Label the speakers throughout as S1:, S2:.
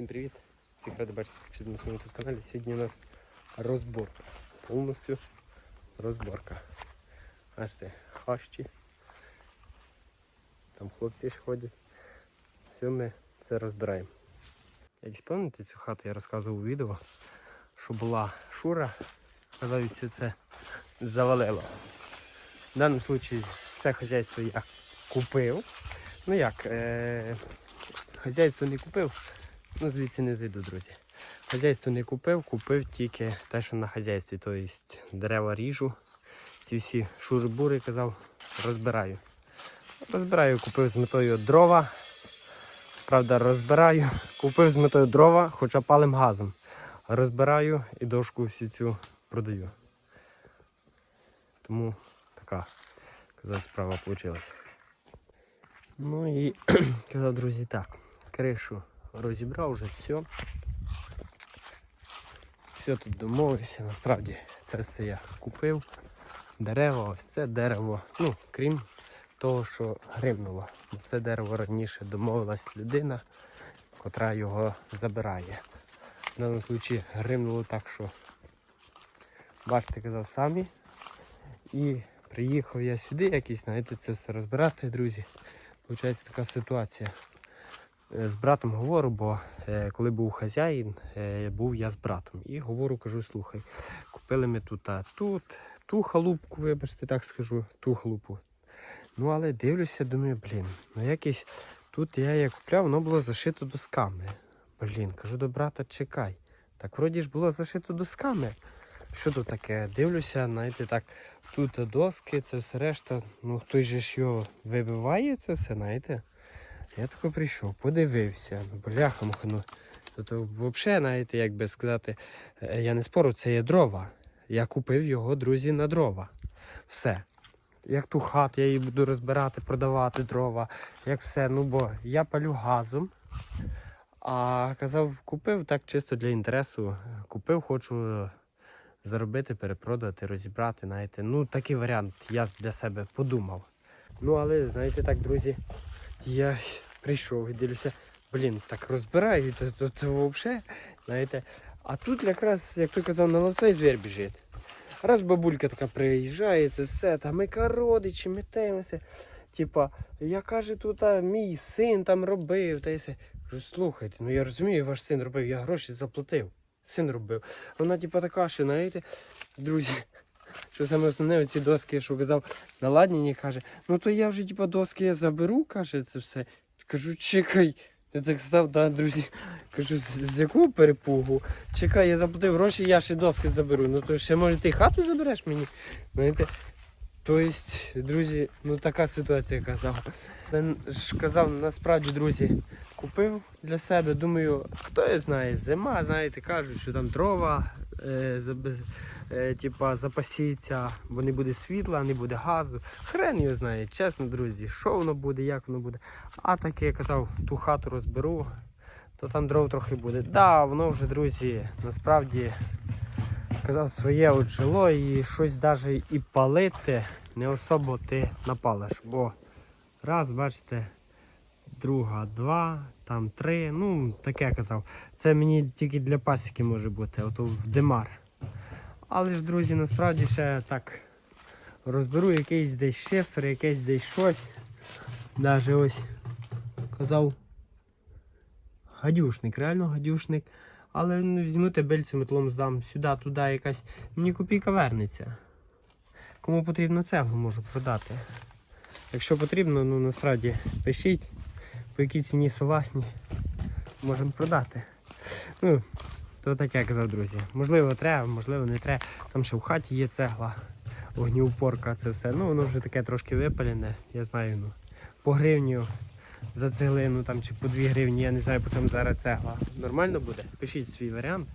S1: Всім привіт! Всіх радий бачити на своєму тут каналі. Сьогодні у нас розборка. Повністю розборка. Бачите, хащі. Там хлопці ж ходять. Все ми це розбираємо. Як пам'ятаєте цю хату я розказував у відео, що була шура, казав, що це завалило. В даному випадку це хазяйство я купив. Ну як, е- хазяйство не купив, ну звідси не зайду, друзі. Хазяйство не купив, купив тільки те, що на хазяйстві. Тобто дерева ріжу. Ці всі шури-бури казав, розбираю. Розбираю, купив з метою дрова. Правда, розбираю. Купив з метою дрова, хоча палим газом. Розбираю і дошку всю цю продаю. Тому така казав, справа вийшла. Ну і казав, друзі, так, кришу розібрав вже все. Все тут домовився. Насправді це все я купив. Дерево, ось це дерево. Ну, крім того, що гримнуло. Це дерево раніше домовилась людина, котра його забирає. В даному випадку гримнуло так, що бачите, казав самі. І приїхав я сюди якийсь, знаєте, це все розбирати, друзі. Получається така ситуація. Е, З братом говорю, бо е, коли був хазяїн, е, був я з братом. І говорю, кажу, слухай, купили ми тут, а тут, ту халупку, вибачте, так скажу, ту халупу. Ну, але дивлюся, думаю, блін, ну якесь тут я як купляв, воно було зашито досками. Блін, кажу до брата, чекай. Так вроді ж було зашито досками. Що тут таке? Дивлюся, знаєте, так, тут доски, це все решта. Ну хтось же його вибиває це все, знаєте. Я тако прийшов, подивився, бляха муха, ну. Тобто, взагалі, знаєте, як би сказати, е, я не спору, це є дрова. Я купив його, друзі, на дрова. Все. Як ту хату, я її буду розбирати, продавати дрова, як все. Ну бо я палю газом. А казав, купив так чисто для інтересу. Купив, хочу заробити, перепродати, розібрати. Знаєте. Ну, такий варіант я для себе подумав. Ну, але, знаєте, так, друзі, я прийшов і дивлюся, блін, так розбирають, то, то, то взагалі, знаєте. А тут якраз, як той казав, на ловцей звір біжить. Раз бабулька така приїжджає, це все, там ми родичі, ми темося. Типа, я каже, тут а, мій син там робив. Та я. Кажу, слухайте, ну я розумію, ваш син робив, я гроші заплатив. Син робив. Вона, типа, така, що, знаєте, друзі, що саме основне, оці доски, що казав, наладнені, каже, ну то я вже, типа, доски я заберу, каже, це все. Кажу, чекай. Я так став, да, друзі. Кажу, з, якого перепугу? Чекай, я заплатив гроші, я ще доски заберу. Ну то ще може ти хату забереш мені? Знаєте? Тобто, друзі, ну така ситуація казав. Ж казав, насправді, друзі, купив для себе. Думаю, хто я знає, зима, знаєте, кажуть, що там дрова е, е, типа, запасіться, бо не буде світла, не буде газу. Хрен його знає, чесно, друзі, що воно буде, як воно буде. А таке я казав, ту хату розберу, то там дров трохи буде. Да, воно вже, друзі, насправді казав своє жило і щось навіть і палити не особо ти напалиш. Бо раз, бачите, друга, два, там три, ну таке казав. Це мені тільки для пасіки може бути, ото в димар. Але ж, друзі, насправді ще так розберу якийсь десь шифер, якийсь десь щось. Даже ось казав гадюшник, реально гадюшник. Але ну, візьму тебельце метлом здам сюди, туди якась. Мені копійка вернеться. Кому потрібно цеглу можу продати. Якщо потрібно, ну насправді пишіть, по якій ціні согласні, можемо продати. Ну, то таке казав, друзі. Можливо, треба, можливо, не треба. Там ще в хаті є цегла, огнеупорка, це все. Ну, воно вже таке трошки випалене, я знаю, ну, по гривню за цеглину там чи по 2 гривні, я не знаю, по чому зараз цегла. Нормально буде? Пишіть свій варіант.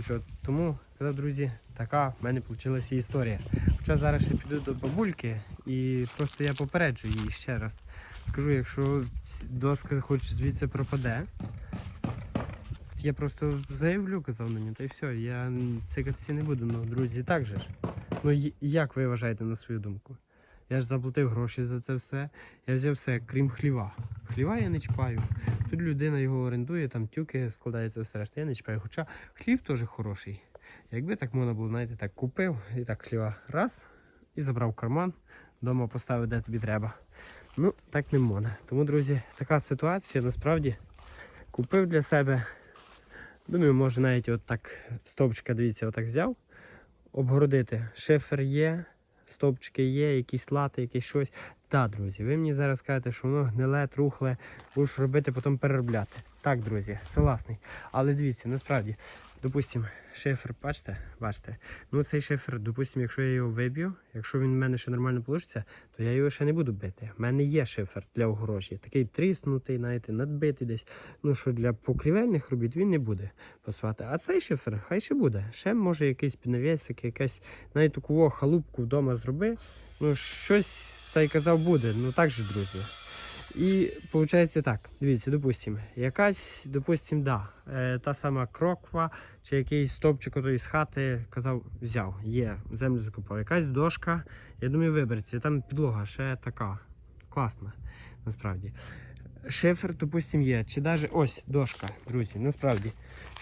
S1: Що. Тому, казав, друзі, така в мене вийшла історія. Хоча зараз ще піду до бабульки і просто я попереджу її ще раз. Скажу, якщо доска хоч звідси пропаде, я просто заявлю, казав нього, та й все, я цикатися не буду. Ну, друзі, так же ж. Ну як ви вважаєте на свою думку? Я ж заплатив гроші за це все. Я взяв все, крім хліва. Хліва я не чіпаю. Тут людина його орендує, там тюки складаються все решта. Я не чіпаю. Хоча хліб теж хороший. Якби так можна було, знаєте, так купив і так хліва раз і забрав карман, вдома поставив, де тобі треба. Ну, так не можна. Тому, друзі, така ситуація насправді купив для себе. Думаю, може навіть от стовпчика, дивіться, отак взяв. Обгородити. Шифер є, стовпчики є, якісь лати, якесь щось. Так, друзі, ви мені зараз кажете, що воно гниле, трухле, будеш робити, потім переробляти. Так, друзі, согласний. Але дивіться, насправді, допустимо, шифер, бачите, бачите, ну цей шифер, допустимо, якщо я його виб'ю, якщо він в мене ще нормально вийде, то я його ще не буду бити. У мене є шифер для огорожі, такий тріснутий, знаєте, надбитий десь. Ну що для покрівельних робіт він не буде пасувати. А цей шифер хай ще буде. Ще може якийсь піднавісик, якась навіть таку халупку вдома зроби. Ну, щось, та й казав, буде. Ну так же, друзі. І виходить так, дивіться, допустимо, якась, допустимо, да, е, та сама кроква чи якийсь стовпчик ото із хати казав, взяв, є, землю закопав. Якась дошка, я думаю, вибереться. Там підлога ще така класна, насправді. Шифер, допустимо, є. Чи навіть ось дошка, друзі, насправді.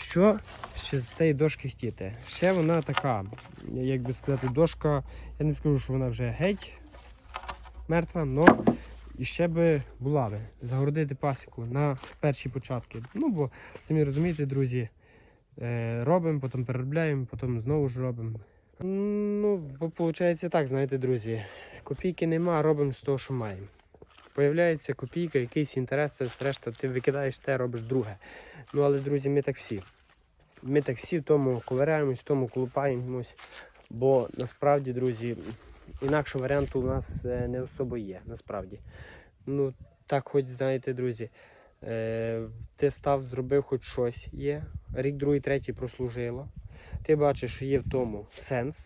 S1: Що ще з цієї дошки хотіти? Ще вона така, як би сказати, дошка, я не скажу, що вона вже геть мертва, але і ще би була би загородити пасіку на перші початки. Ну, бо самі розумієте, друзі, е, робимо, потім переробляємо, потім знову ж робимо. Ну, бо виходить так, знаєте, друзі, копійки нема, робимо з того, що маємо. Появляється копійка, якийсь інтерес, це решта, ти викидаєш те, робиш друге. Ну, але, друзі, ми так всі. Ми так всі в тому ковиряємось, в тому колупаємось, бо насправді, друзі, інакшого варіанту у нас е, не особо є, насправді. Ну, так, хоч знаєте, друзі, е, ти став, зробив хоч щось є, рік, другий, третій прослужило. Ти бачиш, що є в тому сенс,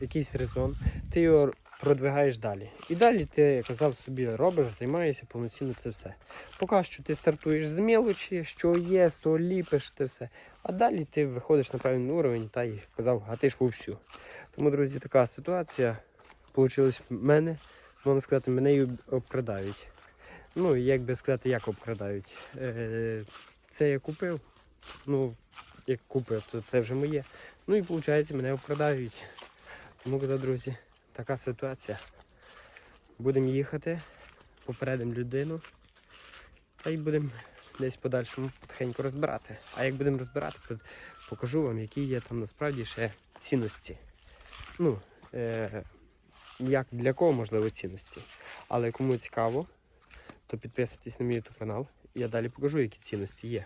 S1: якийсь резон, ти його продвигаєш далі. І далі ти, казав, собі робиш, займаєшся повноцінно це все. Поки що ти стартуєш з мелочі, що є, з того ліпиш те все. А далі ти виходиш на певний уровень та й казав, а ти ж вовсю. Тому, друзі, така ситуація в мене. Можна сказати, мене і обкрадають. Ну, як би сказати, як обкрадають. Е, це я купив. Ну, як купив, то це вже моє. Ну і виходить, мене обкрадають. Тому друзі, така ситуація. Будемо їхати, попередимо людину та й будемо десь подальшому потихеньку розбирати. А як будемо розбирати, покажу вам, які є там насправді ще цінності. Ну, е, як для кого можливо цінності. Але кому цікаво, то підписуйтесь на мій YouTube канал. Я далі покажу, які цінності є.